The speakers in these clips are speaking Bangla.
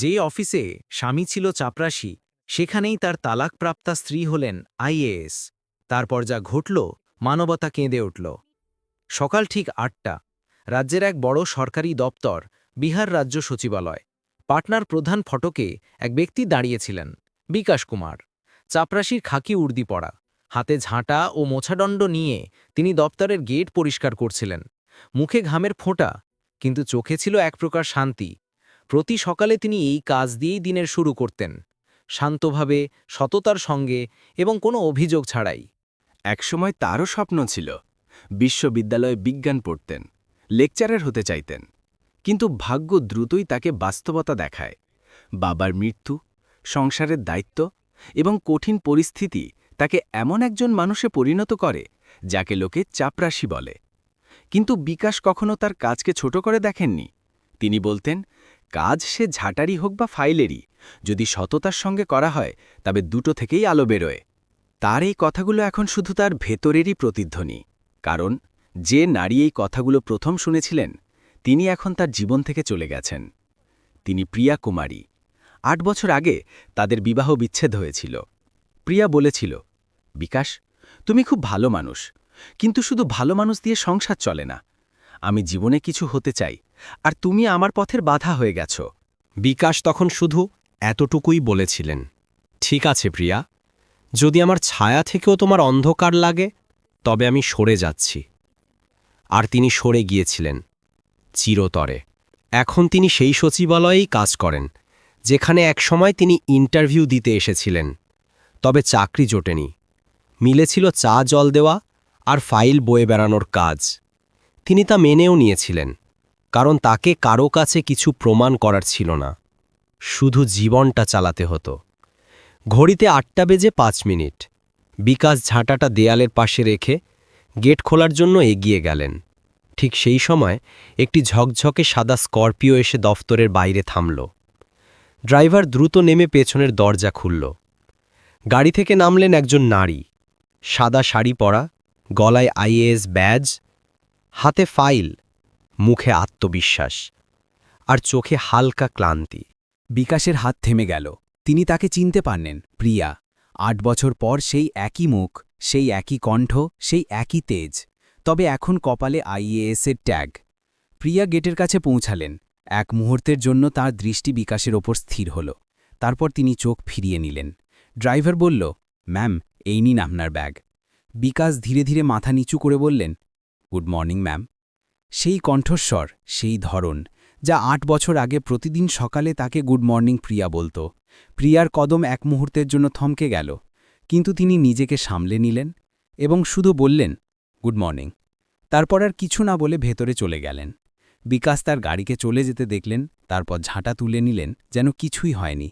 যেই অফিসে স্বামী ছিল চাপরাশি, সেখানেই তার তালাকপ্রাপ্তা স্ত্রী হলেন আইএএস তারপর যা ঘটল, মানবতা কেঁদে উঠল। সকাল ঠিক আটটা, রাজ্যের এক বড় সরকারি দপ্তর, বিহার রাজ্য সচিবালয়, পাটনার প্রধান ফটকে এক ব্যক্তি দাঁড়িয়েছিলেন, বিকাশ কুমার। চাপরাশির খাকি উর্দি পড়া, হাতে ঝাঁটা ও মোছাদণ্ড নিয়ে তিনি দপ্তরের গেট পরিষ্কার করছিলেন। মুখে ঘামের ফোঁটা, কিন্তু চোখে ছিল এক প্রকার শান্তি। প্রতি সকালে তিনি এই কাজ দিয়েই দিনের শুরু করতেন, শান্তভাবে, সততার সঙ্গে এবং কোনো অভিযোগ ছাড়াই। একসময় তারও স্বপ্ন ছিল, বিশ্ববিদ্যালয়ে বিজ্ঞান পড়তেন, লেকচারার হতে চাইতেন। কিন্তু ভাগ্য দ্রুতই তাকে বাস্তবতা দেখায়। বাবার মৃত্যু, সংসারের দায়িত্ব এবং কঠিন পরিস্থিতি তাকে এমন একজন মানুষে পরিণত করে, যাকে লোকে চাপরাশি বলে। কিন্তু বিকাশ কখনো তার কাজকে ছোট করে দেখেননি। তিনি বলতেন কাজ সে ঝাঁটারি হোক বা ফাইলেরই, যদি সততার সঙ্গে করা হয়, তবে দুটো থেকেই আলো বেরোয়। তার এই কথাগুলো এখন শুধু তার ভেতরেরই প্রতিধ্বনি। কারণ, যে নারী এই কথাগুলো প্রথম শুনেছিলেন, তিনি এখন তার জীবন থেকে চলে গেছেন। তিনি প্রিয়া কুমারী। আট বছর আগে তাদের বিবাহ বিচ্ছেদ হয়েছিল। প্রিয়া বলেছিল, বিকাশ, তুমি খুব ভালো মানুষ, কিন্তু শুধু ভালো মানুষ দিয়ে সংসার চলে না। আমি জীবনে কিছু হতে চাই আর তুমি আমার পথের বাধা হয়ে গেছ। বিকাশ তখন শুধু এতটুকুই বলেছিলেন, ঠিক আছে প্রিয়া, যদি আমার ছায়া থেকেও তোমার অন্ধকার লাগে, তবে আমি সরে যাচ্ছি। আর তিনি সরে গিয়েছিলেন, চিরতরে। এখন তিনি সেই সচিবালয়েই কাজ করেন, যেখানে একসময় তিনি ইন্টারভিউ দিতে এসেছিলেন, তবে চাকরি জোটেনি। মিলেছিল চা জল দেওয়া আর ফাইল বয়ে বেড়ানোর কাজ। তিনি তা মেনেও নিয়েছিলেন। কারণ তাকে কারও কাছে কিছু প্রমাণ করার ছিল না। শুধু জীবনটা চালাতে হতো। ঘড়িতে আটটা বেজে পাঁচ মিনিট। বিকাশ ঝাঁটাটা দেয়ালের পাশে রেখে গেট খোলার জন্য এগিয়ে গেলেন। ঠিক সেই সময় একটি ঝকঝকে সাদা স্করপিও এসে দফতরের বাইরে থামল। ড্রাইভার দ্রুত নেমে পেছনের দরজা খুলল। গাড়ি থেকে নামলেন একজন নারী। সাদা শাড়ি পরা, গলায় আইএএস ব্যাজ, হাতে ফাইল। মুখে আত্মবিশ্বাস আর চোখে হালকা ক্লান্তি। বিকাশের হাত থেমে গেল। তিনি তাকে চিনতে পারলেন, প্রিয়া। আট বছর পর সেই একই মুখ, সেই একই কণ্ঠ, সেই একই তেজ, তবে এখন কপালে আইএএসের ট্যাগ। প্রিয়া গেটের কাছে পৌঁছালেন। এক মুহূর্তের জন্য তার দৃষ্টি বিকাশের ওপর স্থির হল। তারপর তিনি চোখ ফিরিয়ে নিলেন। ড্রাইভার বলল, ম্যাম, এই নিন আপনার ব্যাগ। বিকাশ ধীরে ধীরে মাথা নিচু করে বললেন, গুড মর্নিং, ম্যাম। সেই কণ্ঠস্বর, সেই ধরন যা আট বছর আগে প্রতিদিন সকালে তাকে গুড মর্নিং প্রিয়া বলতো। প্রিয়ার কদম এক মুহূর্তের জন্য থমকে গেল, কিন্তু তিনি নিজেকে সামলে নিলেন এবং শুধু বললেন, গুড মর্নিং। তারপর আর কিছু না বলে ভেতরে চলে গেলেন। বিকাশ তার গাড়িকে চলে যেতে দেখলেন, তারপর ঝাঁটা তুলে নিলেন যেন কিছুই হয়নি,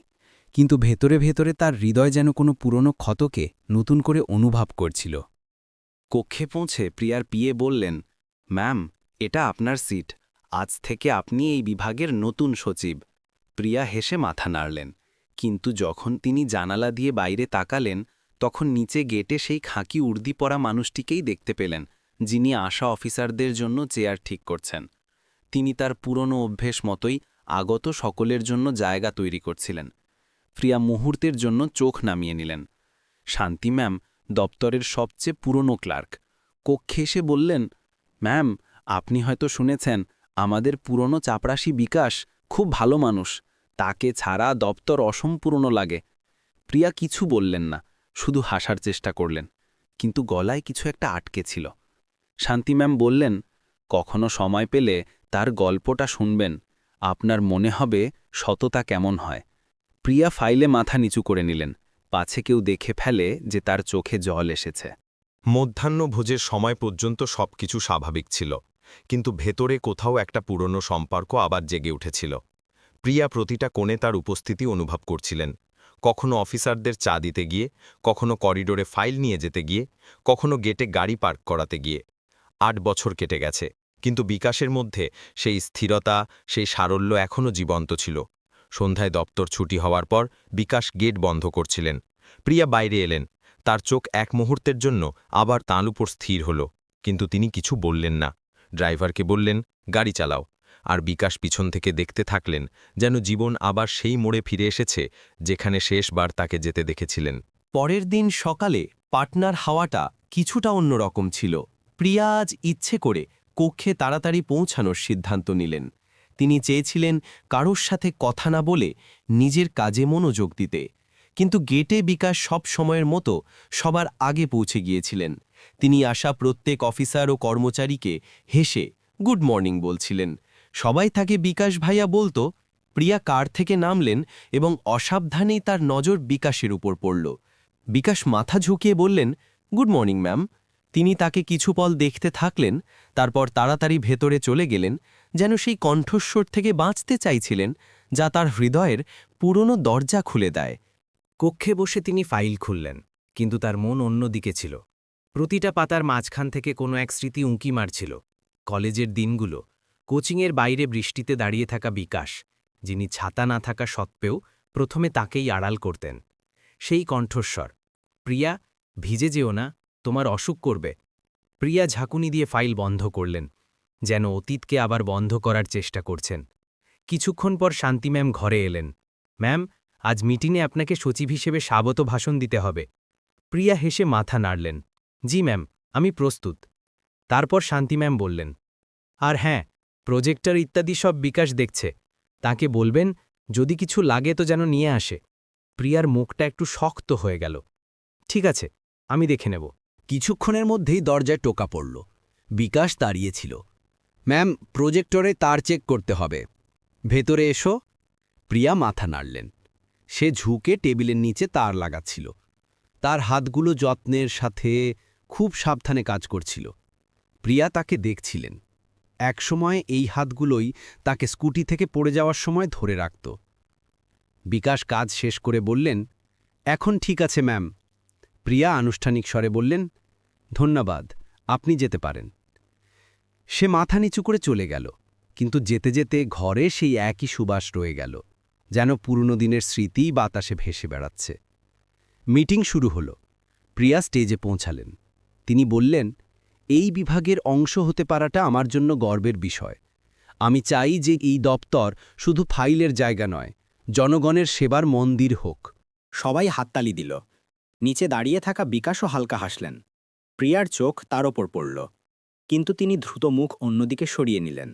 কিন্তু ভেতরে ভেতরে তার হৃদয় যেন কোনো পুরনো ক্ষতকে নতুন করে অনুভব করছিল। কক্ষে পৌঁছে প্রিয়ার পিয়ে বললেন, ম্যাম এটা আপনার সিট। আজ থেকে আপনি এই বিভাগের নতুন সচিব। প্রিয়া হেসে মাথা নাড়লেন। কিন্তু যখন তিনি জানালা দিয়ে বাইরে তাকালেন, তখন নিচে গেটে সেই খাঁকি উর্দি পরা মানুষটিকেই দেখতে পেলেন, যিনি আশা অফিসারদের জন্য চেয়ার ঠিক করছেন। তিনি তার পুরনো অভ্যেস মতোই আগত সকলের জন্য জায়গা তৈরি করছিলেন। প্রিয়া মুহূর্তের জন্য চোখ নামিয়ে নিলেন। শান্তি, ম্যাম, দপ্তরের সবচেয়ে পুরনো ক্লার্ক। কক্ষে এসে বললেন, ম্যাম আপনি হয়তো শুনেছেন, আমাদের পুরনো চাপরাশি বিকাশ খুব ভালো মানুষ। তাকে ছাড়া দপ্তর অসম্পূর্ণ লাগে। প্রিয়া কিছু বললেন না, শুধু হাসার চেষ্টা করলেন। কিন্তু গলায় কিছু একটা আটকে ছিল। শান্তি ম্যাম বললেন, কখনো সময় পেলে তার গল্পটা শুনবেন। আপনার মনে হবে সততা কেমন হয়। প্রিয়া ফাইলে মাথা নিচু করে নিলেন। পাছে কেউ দেখে ফেলে যে তার চোখে জল এসেছে। মধ্যাহ্নভোজের সময় পর্যন্ত সবকিছু স্বাভাবিক ছিল। কিন্তু ভেতরে কোথাও একটা পুরনো সম্পর্ক আবার জেগে উঠেছিল। প্রিয়া প্রতিটা কোণে তার উপস্থিতি অনুভব করছিলেন। কখনো অফিসারদের চা দিতে গিয়ে, কখনো করিডোরে ফাইল নিয়ে যেতে গিয়ে, কখনো গেটে গাড়ি পার্ক করাতে গিয়ে। আট বছর কেটে গেছে, কিন্তু বিকাশের মধ্যে সেই স্থিরতা, সেই সারল্য এখনও জীবন্ত ছিল। সন্ধ্যায় দপ্তর ছুটি হওয়ার পর বিকাশ গেট বন্ধ করছিলেন। প্রিয়া বাইরে এলেন। তার চোখ এক মুহূর্তের জন্য আবার তাঁর উপর স্থির হল, কিন্তু তিনি কিছু বললেন না। ড্রাইভারকে বললেন, গাড়ি চালাও। আর বিকাশ পিছন থেকে দেখতে থাকলেন যেন জীবন আবার সেই মোড়ে ফিরে এসেছে যেখানে শেষবার তাকে যেতে দেখেছিলেন। পরের দিন সকালে পাটনার হাওয়াটা কিছুটা অন্যরকম ছিল। প্রিয়া আজ ইচ্ছে করে কক্ষে তাড়াতাড়ি পৌঁছানোর সিদ্ধান্ত নিলেন। তিনি চেয়েছিলেন কারোর সাথে কথা না বলে নিজের কাজে মনোযোগ দিতে। কিন্তু গেটে বিকাশ সব সময়ের মতো সবার আগে পৌঁছে গিয়েছিলেন। তিনি আসা প্রত্যেক অফিসার ও কর্মচারীকে হেসে গুড মর্নিং বলছিলেন। সবাই তাকে বিকাশ ভাইয়া বলতো, প্রিয়া কার থেকে নামলেন এবং অসাবধানেই তার নজর বিকাশের উপর পড়ল। বিকাশ মাথা ঝুঁকিয়ে বললেন, গুড মর্নিং, ম্যাম। তিনি তাকে কিছু পল দেখতে থাকলেন, তারপর তাড়াতাড়ি ভেতরে চলে গেলেন, যেন সেই কণ্ঠস্বর থেকে বাঁচতে চাইছিলেন, যা তার হৃদয়ের পুরনো দরজা খুলে দেয়। কক্ষে বসে তিনি ফাইল খুললেন, কিন্তু তার মন অন্যদিকে ছিল। প্রতিটা পাতার মাঝখান থেকে কোনো এক স্মৃতি উঁকি মারছিল। কলেজের দিনগুলো, কোচিংয়ের বাইরে বৃষ্টিতে দাঁড়িয়ে থাকা বিকাশ, যিনি ছাতা না থাকা সত্ত্বেও প্রথমে তাকেই আড়াল করতেন। সেই কণ্ঠস্বর, প্রিয়া, ভিজে যেও না, তোমার অসুখ করবে। প্রিয়া ঝাঁকুনি দিয়ে ফাইল বন্ধ করলেন, যেন অতীতকে আবার বন্ধ করার চেষ্টা করছেন। কিছুক্ষণ পর শান্তি ম্যাম ঘরে এলেন, ম্যাম, আজ মিটিংয়ে আপনাকে সচিব হিসেবে স্বাগত ভাষণ দিতে হবে। প্রিয়া হেসে মাথা নাড়লেন জি ম্যাম, আমি প্রস্তুত। তারপর শান্তি ম্যাম বললেন, আর হ্যাঁ প্রজেক্টর ইত্যাদি সব বিকাশ দেখছে। তাকে বলবেন, যদি কিছু লাগে তো যেন নিয়ে আসে। প্রিয়ার মুখটা একটু শক্ত হয়ে গেল। ঠিক আছে, আমি দেখে নেব। কিছুক্ষণের মধ্যেই দরজায় টোকা পড়ল। বিকাশ দাঁড়িয়েছিল। ম্যাম, প্রজেক্টরে তার চেক করতে হবে। ভেতরে এসো। প্রিয়া মাথা নাড়লেন। সে ঝুঁকে টেবিলের নিচে তার লাগাচ্ছিল। তার হাতগুলো যত্নের সাথে খুব সাবধানে কাজ করছিল। প্রিয়া তাকে দেখছিলেন। একসময় এই হাতগুলোই তাকে স্কুটি থেকে পড়ে যাওয়ার সময় ধরে রাখত। বিকাশ কাজ শেষ করে বললেন, এখন ঠিক আছে ম্যাম। প্রিয়া আনুষ্ঠানিক স্বরে বললেন, ধন্যবাদ, আপনি যেতে পারেন। সে মাথা নিচু করে চলে গেল, কিন্তু যেতে যেতে ঘরে সেই একই সুবাস রয়ে গেল, যেন পুরনো দিনের স্মৃতিই বাতাসে ভেসে বেড়াচ্ছে। মিটিং শুরু হল। প্রিয়া স্টেজে পৌঁছালেন। তিনি বললেন, এই বিভাগের অংশ হতে পারাটা আমার জন্য গর্বের বিষয়। আমি চাই যে এই দপ্তর শুধু ফাইলের জায়গা নয়, জনগণের সেবার মন্দির হোক। সবাই হাততালি দিল। নিচে দাঁড়িয়ে থাকা বিকাশও হালকা হাসলেন। প্রিয়ার চোখ তার ওপর পড়ল। কিন্তু তিনি দ্রুত মুখ অন্যদিকে সরিয়ে নিলেন।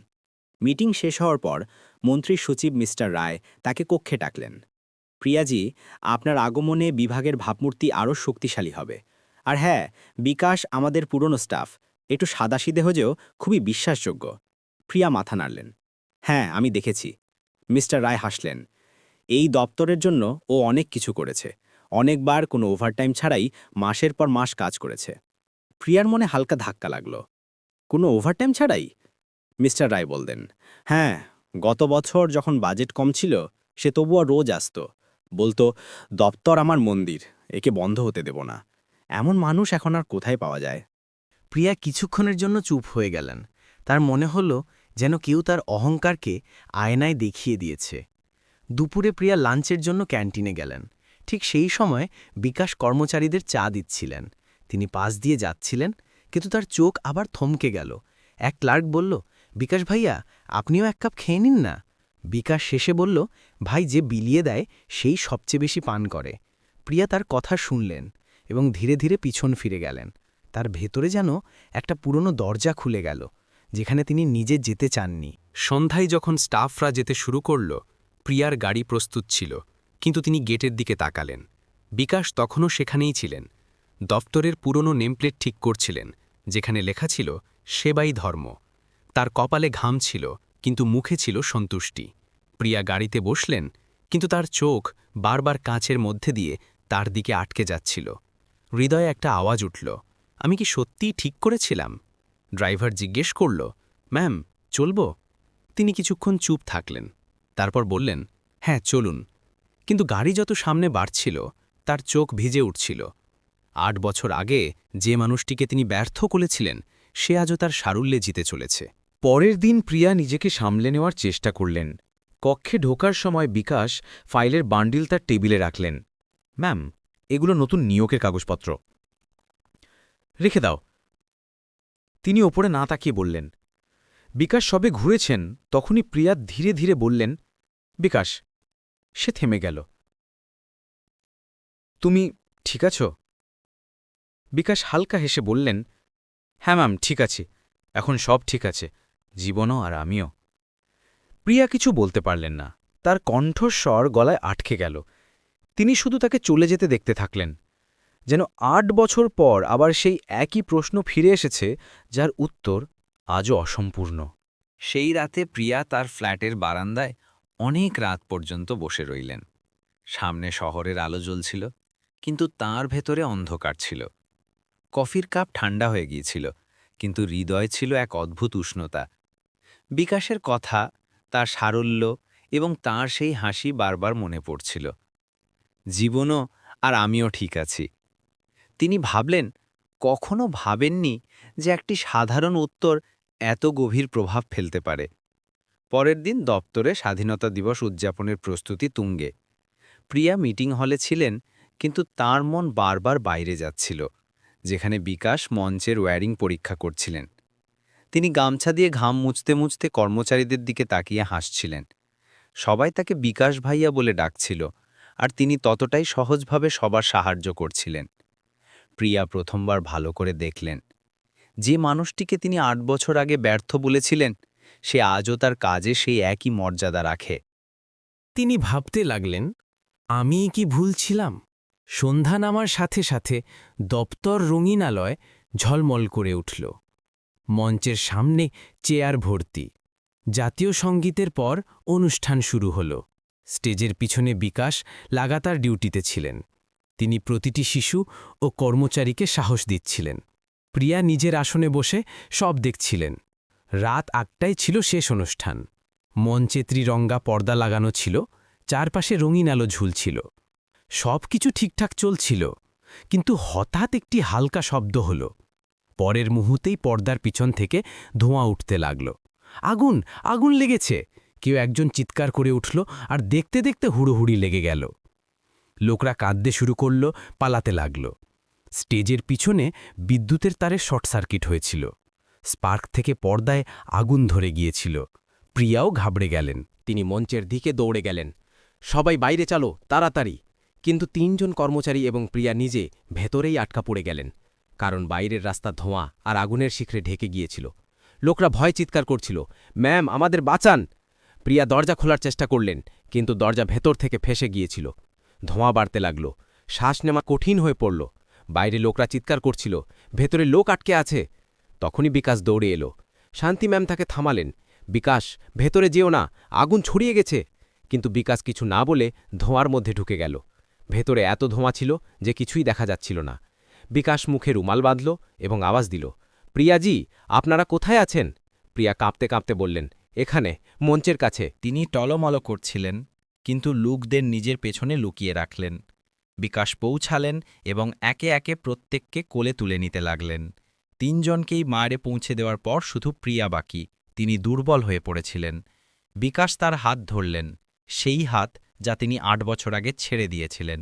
মিটিং শেষ হওয়ার পর মন্ত্রী সচিব মিস্টার রায় তাকে কক্ষে ডাকলেন। প্রিয়াজি, আপনার আগমনে বিভাগের ভাবমূর্তি আরও শক্তিশালী হবে। আর হ্যাঁ বিকাশ আমাদের পুরনো স্টাফ। একটু সাদাসিদে হলেও খুবই বিশ্বাসযোগ্য। প্রিয়া মাথা নাড়লেন। হ্যাঁ আমি দেখেছি। মিস্টার রায় হাসলেন। এই দপ্তরের জন্য ও অনেক কিছু করেছে। অনেকবার কোনো ওভারটাইম ছাড়াই মাসের পর মাস কাজ করেছে। প্রিয়ার মনে হালকা ধাক্কা লাগল। কোনো ওভারটাইম ছাড়াই? মিস্টার রায় বললেন। হ্যাঁ গত বছর যখন বাজেট কম ছিল, সে তবুও রোজ আসত। বলতো, দপ্তর আমার মন্দির, একে বন্ধ হতে দেব না। এমন মানুষ এখন আর কোথায় পাওয়া যায়? প্রিয়া কিছুক্ষণের জন্য চুপ হয়ে গেলেন। তার মনে হল যেন কেউ তার অহংকারকে আয়নায় দেখিয়ে দিয়েছে। দুপুরে প্রিয়া লাঞ্চের জন্য ক্যান্টিনে গেলেন। ঠিক সেই সময় বিকাশ কর্মচারীদের চা দিচ্ছিলেন। তিনি পাশ দিয়ে যাচ্ছিলেন, কিন্তু তার চোখ আবার থমকে গেল। এক ক্লার্ক বলল, বিকাশ ভাইয়া, আপনিও এক কাপ খেয়ে নিন না? বিকাশ শেষে বলল, ভাই, যে বিলিয়ে দেয়, সেই সবচেয়ে বেশি পান করে। প্রিয়া তার কথা শুনলেন। এবং ধীরে ধীরে পিছন ফিরে গেলেন। তার ভেতরে যেন একটা পুরনো দরজা খুলে গেল, যেখানে তিনি নিজে যেতে চাননি। সন্ধ্যায় যখন স্টাফরা যেতে শুরু করল, প্রিয়ার গাড়ি প্রস্তুত ছিল, কিন্তু তিনি গেটের দিকে তাকালেন। বিকাশ তখনও সেখানেই ছিলেন। দপ্তরের পুরনো নেমপ্লেট ঠিক করছিলেন, যেখানে লেখা ছিল, সেবাই ধর্ম। তার কপালে ঘাম ছিল, কিন্তু মুখে ছিল সন্তুষ্টি। প্রিয়া গাড়িতে বসলেন, কিন্তু তার চোখ বারবার কাঁচের মধ্যে দিয়ে তার দিকে আটকে যাচ্ছিল। হৃদয়ে একটা আওয়াজ উঠল। আমি কি সত্যিই ঠিক করেছিলাম? ড্রাইভার জিজ্ঞেস করল, ম্যাম, চলব? তিনি কিছুক্ষণ চুপ থাকলেন। তারপর বললেন হ্যাঁ চলুন। কিন্তু গাড়ি যত সামনে বাড়ছিল, তার চোখ ভিজে উঠছিল। আট বছর আগে যে মানুষটিকে তিনি ব্যর্থ করেছিলেন, সে আজও তার সারুল্যে জিতে চলেছে। পরের দিন প্রিয়া নিজেকে সামলে নেওয়ার চেষ্টা করলেন। কক্ষে ঢোকার সময় বিকাশ ফাইলের বান্ডিল তার টেবিলে রাখলেন। ম্যাম এগুলো নতুন নিয়োগের কাগজপত্র। রেখে দাও। তিনি ওপরে না তাকিয়ে বললেন, বিকাশ সবে ঘুরেছেন, তখনই প্রিয়া ধীরে ধীরে বললেন, বিকাশ, সে থেমে গেল। তুমি ঠিক আছো? বিকাশ হালকা হেসে বললেন হ্যাঁ ম্যাম, ঠিক আছে। এখন সব ঠিক আছে, জীবনও আর আমিও। প্রিয়া কিছু বলতে পারলেন না। তার কণ্ঠস্বর গলায় আটকে গেল। তিনি শুধু তাকে চলে যেতে দেখতে থাকলেন। যেন আট বছর পর আবার সেই একই প্রশ্ন ফিরে এসেছে, যার উত্তর আজও অসম্পূর্ণ। সেই রাতে প্রিয়া তার ফ্ল্যাটের বারান্দায় অনেক রাত পর্যন্ত বসে রইলেন। সামনে শহরের আলো জ্বলছিল, কিন্তু তার ভেতরে অন্ধকার ছিল। কফির কাপ ঠান্ডা হয়ে গিয়েছিল, কিন্তু হৃদয় ছিল এক অদ্ভুত উষ্ণতা। বিকাশের কথা, তার সারল্য এবং তার সেই হাসি বারবার মনে পড়ছিল। জীবনও আর আমিও ঠিক আছি। তিনি ভাবলেন, কখনো ভাবেননি যে একটি সাধারণ উত্তর এত গভীর প্রভাব ফেলতে পারে। পরের দিন দপ্তরে স্বাধীনতা দিবস উদযাপনের প্রস্তুতি তুঙ্গে। প্রিয়া মিটিং হলে ছিলেন, কিন্তু তার মন বারবার বাইরে যাচ্ছিল, যেখানে বিকাশ মঞ্চের ওয়্যারিং পরীক্ষা করছিলেন। তিনি গামছা দিয়ে ঘাম মুছতে মুছতে কর্মচারীদের দিকে তাকিয়ে হাসছিলেন। সবাই তাকে বিকাশ ভাইয়া বলে ডাকছিল আর তিনি ততটাই সহজভাবে সবার সাহায্য করছিলেন। প্রিয়া প্রথমবার ভালো করে দেখলেন। যে মানুষটিকে তিনি আট বছর আগে ব্যর্থ বলেছিলেন, সে আজও তার কাজে সেই একই মর্যাদা রাখে। তিনি ভাবতে লাগলেন আমি কি ভুল ছিলাম? সন্ধ্যা নামার সাথে সাথে দপ্তর রঙিনালয় ঝলমল করে উঠল। মঞ্চের সামনে চেয়ার ভর্তি। জাতীয় সঙ্গীতের পর অনুষ্ঠান শুরু হল। স্টেজের পিছনে বিকাশ লাগাতার ডিউটিতে ছিলেন। তিনি প্রতিটি শিশু ও কর্মচারীকে সাহস দিচ্ছিলেন। প্রিয়া নিজের আসনে বসে সব দেখছিলেন। রাত আটটায় ছিল শেষ অনুষ্ঠান। মঞ্চে ত্রিরঙ্গা পর্দা লাগানো ছিল, চারপাশে রঙিন আলো ঝুলছিল। সব কিছু ঠিকঠাক চলছিল, কিন্তু হঠাৎ একটি হালকা শব্দ হল। পরের মুহূর্তেই পর্দার পিছন থেকে ধোঁয়া উঠতে লাগল। আগুন আগুন লেগেছে! কেউ একজন চিৎকার করে উঠল আর দেখতে দেখতে হুড়োহুড়ি লেগে গেল। লোকরা কাঁদতে শুরু করল, পালাতে লাগল। স্টেজের পিছনে বিদ্যুতের তারে শর্ট সার্কিট হয়েছিল। স্পার্ক থেকে পর্দায় আগুন ধরে গিয়েছিল। প্রিয়াও ঘাবড়ে গেলেন। তিনি মঞ্চের দিকে দৌড়ে গেলেন। সবাই বাইরে চালো, তাড়াতাড়ি। কিন্তু তিনজন কর্মচারী এবং প্রিয়া নিজে ভেতরেই আটকা পড়ে গেলেন। কারণ বাইরের রাস্তা ধোঁয়া আর আগুনের শিখরে ঢেকে গিয়েছিল। লোকরা ভয় চিৎকার করছিল, ম্যাম, আমাদের বাঁচান! প্রিয়া দরজা খোলার চেষ্টা করলেন, কিন্তু দরজা ভেতর থেকে ফেসে গিয়েছিল। ধোঁয়া বাড়তে লাগল। শ্বাস নেওয়া কঠিন হয়ে পড়ল। বাইরে লোকরা চিৎকার করছিল, ভেতরে লোক আটকে আছে! তখনই বিকাশ দৌড়ে এলো। শান্তি ম্যাম তাকে থামালেন, বিকাশ, ভেতরে যেও না, আগুন ছড়িয়ে গেছে! কিন্তু বিকাশ কিছু না বলে ধোঁয়ার মধ্যে ঢুকে গেল। ভেতরে এত ধোঁয়া ছিল যে কিছুই দেখা যাচ্ছিল না। বিকাশ মুখে রুমাল বাঁধল এবং আওয়াজ দিল, প্রিয়াজি, আপনারা কোথায় আছেন? প্রিয়া কাঁপতে কাঁপতে বললেন এখানে, মঞ্চের কাছে। তিনি টলমল করছিলেন, কিন্তু লোকদের নিজের পেছনে লুকিয়ে রাখলেন। বিকাশ পৌঁছালেন এবং একে একে প্রত্যেককে কোলে তুলে নিতে লাগলেন। তিনজনকেই মারে পৌঁছে দেওয়ার পর শুধু প্রিয়া বাকি, তিনি দুর্বল হয়ে পড়েছিলেন। বিকাশ তার হাত ধরলেন, সেই হাত যা তিনি আট বছর আগে ছেড়ে দিয়েছিলেন।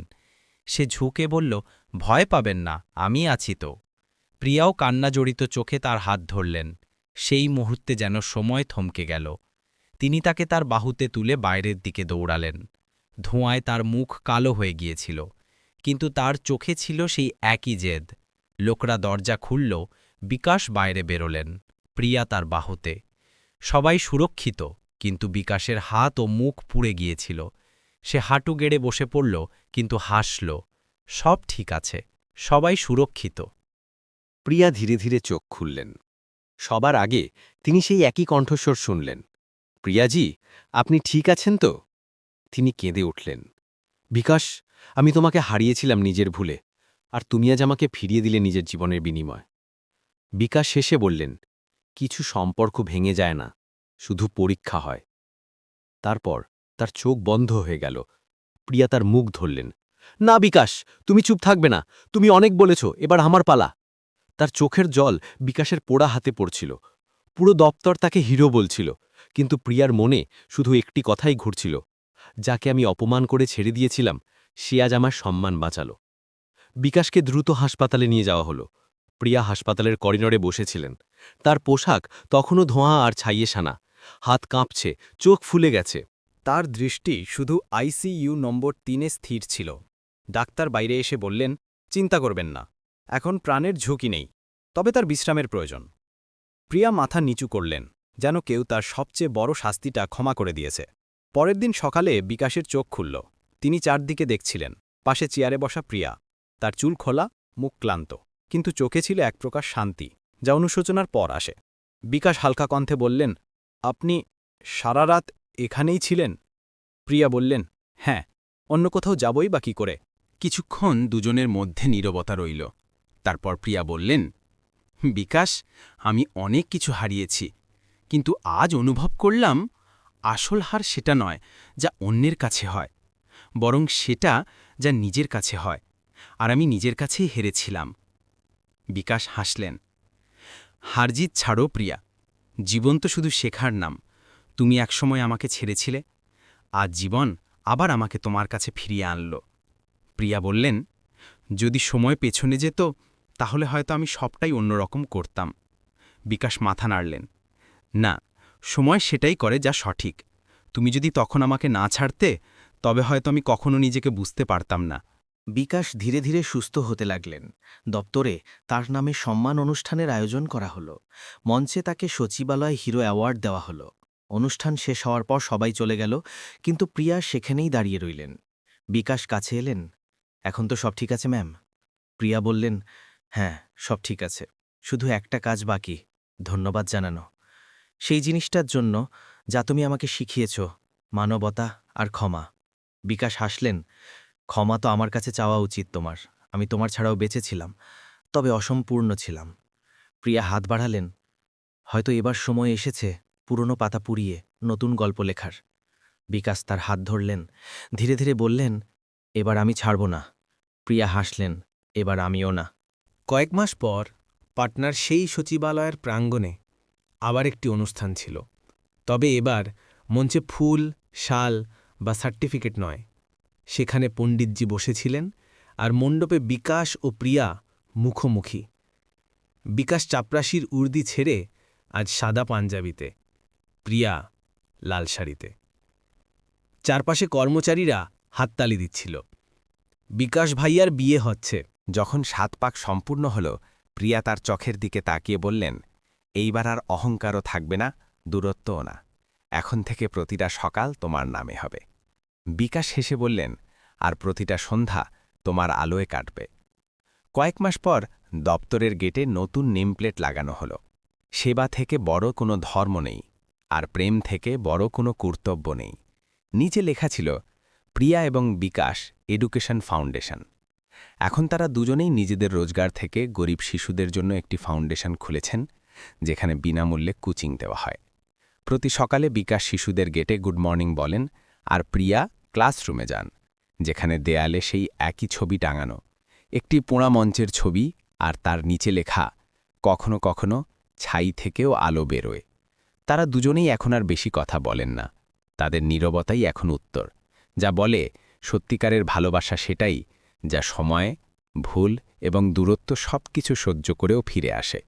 সে ঝুঁকে বলল, ভয় পাবেন না, আমি আছি তো। প্রিয়াও কান্না জড়িত চোখে তার হাত ধরলেন। সেই মুহূর্তে যেন সময় থমকে গেল। তিনি তাকে তার বাহুতে তুলে বাইরের দিকে দৌড়ালেন। ধোঁয়ায় তার মুখ কালো হয়ে গিয়েছিল, কিন্তু তার চোখে ছিল সেই একই জেদ। লোকরা দরজা খুলল, বিকাশ বাইরে বেরোলেন, প্রিয়া তার বাহুতে। সবাই সুরক্ষিত, কিন্তু বিকাশের হাত ও মুখ পুড়ে গিয়েছিল। সে হাঁটু গেড়ে বসে পড়ল, কিন্তু হাসল, সব ঠিক আছে, সবাই সুরক্ষিত। প্রিয়া ধীরে ধীরে চোখ খুললেন। সবার আগে তিনি সেই একই কণ্ঠস্বর শুনলেন। প্রিয়াজি, আপনি ঠিক আছেন তো? তিনি কেঁদে উঠলেন। বিকাশ, আমি তোমাকে হারিয়েছিলাম নিজের ভুলে, আর তুমি আজ আমাকে ফিরিয়ে দিলে নিজের জীবনের বিনিময়। বিকাশ শেষে বললেন, কিছু সম্পর্ক ভেঙে যায় না, শুধু পরীক্ষা হয়। তারপর তার চোখ বন্ধ হয়ে গেল। প্রিয়া তার মুখ ধরলেন, না বিকাশ, তুমি চুপ থাকবে না, তুমি অনেক বলেছ, এবার আমার পালা। তার চোখের জল বিকাশের পোড়া হাতে পড়ছিল। পুরো দপ্তর তাকে হিরো বলছিল, কিন্তু প্রিয়ার মনে শুধু একটি কথাই ঘুরছিল, যাকে আমি অপমান করে ছেড়ে দিয়েছিলাম, সে আজ আমার সম্মান বাঁচাল। বিকাশকে দ্রুত হাসপাতালে নিয়ে যাওয়া হলো। প্রিয়া হাসপাতালের করিডরে বসেছিলেন। তার পোশাক তখনও ধোঁয়া আর ছাইয়ে সানা। হাত কাঁপছে, চোখ ফুলে গেছে। তার দৃষ্টি শুধু আইসিইউ নম্বর তিনে স্থির ছিল। ডাক্তার বাইরে এসে বললেন, চিন্তা করবেন না। এখন প্রাণের ঝুঁকি নেই, তবে তার বিশ্রামের প্রয়োজন। প্রিয়া মাথা নিচু করলেন, যেন কেউ তার সবচেয়ে বড় শাস্তিটা ক্ষমা করে দিয়েছে। পরের দিন সকালে বিকাশের চোখ খুলল। তিনি চারদিকে দেখছিলেন, পাশে চেয়ারে বসা প্রিয়া। তার চুল খোলা, মুখ ক্লান্ত, কিন্তু চোখে ছিল এক প্রকার শান্তি, যা অনুশোচনার পর আসে। বিকাশ হালকা কণ্ঠে বললেন, আপনি সারা রাত এখানেই ছিলেন? প্রিয়া বললেন হ্যাঁ অন্য কোথাও যাবই বা কি করে? কিছুক্ষণ দুজনের মধ্যে নীরবতা রইল। তারপর প্রিয়া বললেন, বিকাশ, আমি অনেক কিছু হারিয়েছি, কিন্তু আজ অনুভব করলাম আসল হার সেটা নয় যা অন্যের কাছে হয়, বরং সেটা যা নিজের কাছে হয়, আর আমি নিজের কাছেই হেরেছিলাম। বিকাশ হাসলেন হারজিত ছাড়ো প্রিয়া, জীবন তো শুধু শেখার নাম, তুমি একসময় আমাকে ছেড়েছিলে, আজ জীবন আবার আমাকে তোমার কাছে ফিরিয়ে আনল। প্রিয়া বললেন, যদি সময় পেছনে যেত তাহলে হয়তো আমি সবটাই অন্যরকম করতাম। বিকাশ মাথা নাড়লেন। না, সময় সেটাই করে যা সঠিক। তুমি যদি তখন আমাকে না ছাড়তে, তবে হয়তো আমি কখনো নিজেকে বুঝতে পারতাম না। বিকাশ ধীরে ধীরে সুস্থ হতে লাগলেন। দপ্তরে তার নামে সম্মান অনুষ্ঠানের আয়োজন করা হলো। মঞ্চে তাকে সচিবালয় হিরো অ্যাওয়ার্ড দেওয়া হলো। অনুষ্ঠান শেষ হওয়ার পর সবাই চলে গেল, কিন্তু প্রিয়া সেখানেই দাঁড়িয়ে রইলেন। বিকাশ কাছে এলেন। এখন তো সব ঠিক আছে, ম্যাম? প্রিয়া বললেন হ্যাঁ সব ঠিক আছে। শুধু একটা কাজ বাকি, ধন্যবাদ জানানো। সেই জিনিসটার জন্য যা তুমি আমাকে শিখিয়েছ, মানবতা আর ক্ষমা। বিকাশ হাসলেন, ক্ষমা তো আমার কাছে চাওয়া উচিত তোমার, আমি তোমার ছাড়াও বেঁচেছিলাম তবে অসম্পূর্ণ ছিলাম। প্রিয়া হাত বাড়ালেন, হয়তো এবার সময় এসেছে পুরনো পাতা পুড়িয়ে নতুন গল্প লেখার। বিকাশ তার হাত ধরলেন, ধীরে ধীরে বললেন, এবার আমি ছাড়ব না। প্রিয়া হাসলেন, এবার আমিও না। কয়েক মাস পর পাটনার সেই সচিবালয়ের প্রাঙ্গণে আবার একটি অনুষ্ঠান ছিল। তবে এবার মঞ্চে ফুল, শাল বা সার্টিফিকেট নয়। সেখানে পণ্ডিতজি বসেছিলেন আর মণ্ডপে বিকাশ ও প্রিয়া মুখোমুখি। বিকাশ চাপরাশির উর্দি ছেড়ে আজ সাদা পাঞ্জাবিতে, প্রিয়া লাল শাড়িতে। চারপাশে কর্মচারীরা হাততালি দিচ্ছিল। বিকাশ ভাইয়ার বিয়ে হচ্ছে। যখন সাত পাক সম্পূর্ণ হল, প্রিয়া তার চোখের দিকে তাকিয়ে বললেন, এইবার আর অহংকারও থাকবে না, দূরত্বও না। এখন থেকে প্রতিটা সকাল তোমার নামে হবে। বিকাশ হেসে বললেন, আর প্রতিটা সন্ধ্যা তোমার আলোয় কাটবে। কয়েক মাস পর দপ্তরের গেটে নতুন নেমপ্লেট লাগানো হল। সেবা থেকে বড় কোনো ধর্ম নেই, আর প্রেম থেকে বড় কোনো কর্তব্য নেই। নিচে লেখা ছিল, প্রিয়া এবং বিকাশ এডুকেশন ফাউন্ডেশন। এখন তারা দুজনেই নিজেদের রোজগার থেকে গরিব শিশুদের জন্য একটি ফাউন্ডেশন খুলেছেন, যেখানে বিনামূল্যে কোচিং দেওয়া হয়। প্রতি সকালে বিকাশ শিশুদের গেটে গুড মর্নিং বলেন আর প্রিয়া ক্লাসরুমে যান, যেখানে দেয়ালে সেই একই ছবি টাঙানো। একটি পোড়া মঞ্চের ছবি আর তার নিচে লেখা, কখনো কখনো ছাই থেকেও আলো বেরোয়। তারা দুজনেই এখন আর বেশি কথা বলেন না। তাদের নীরবতাই এখন উত্তর, যা বলে, সত্যিকারের ভালোবাসা সেটাই যা সময় ভুল এবং দূরত্ব সব কিছু সহ্য করেও ফিরে আসে।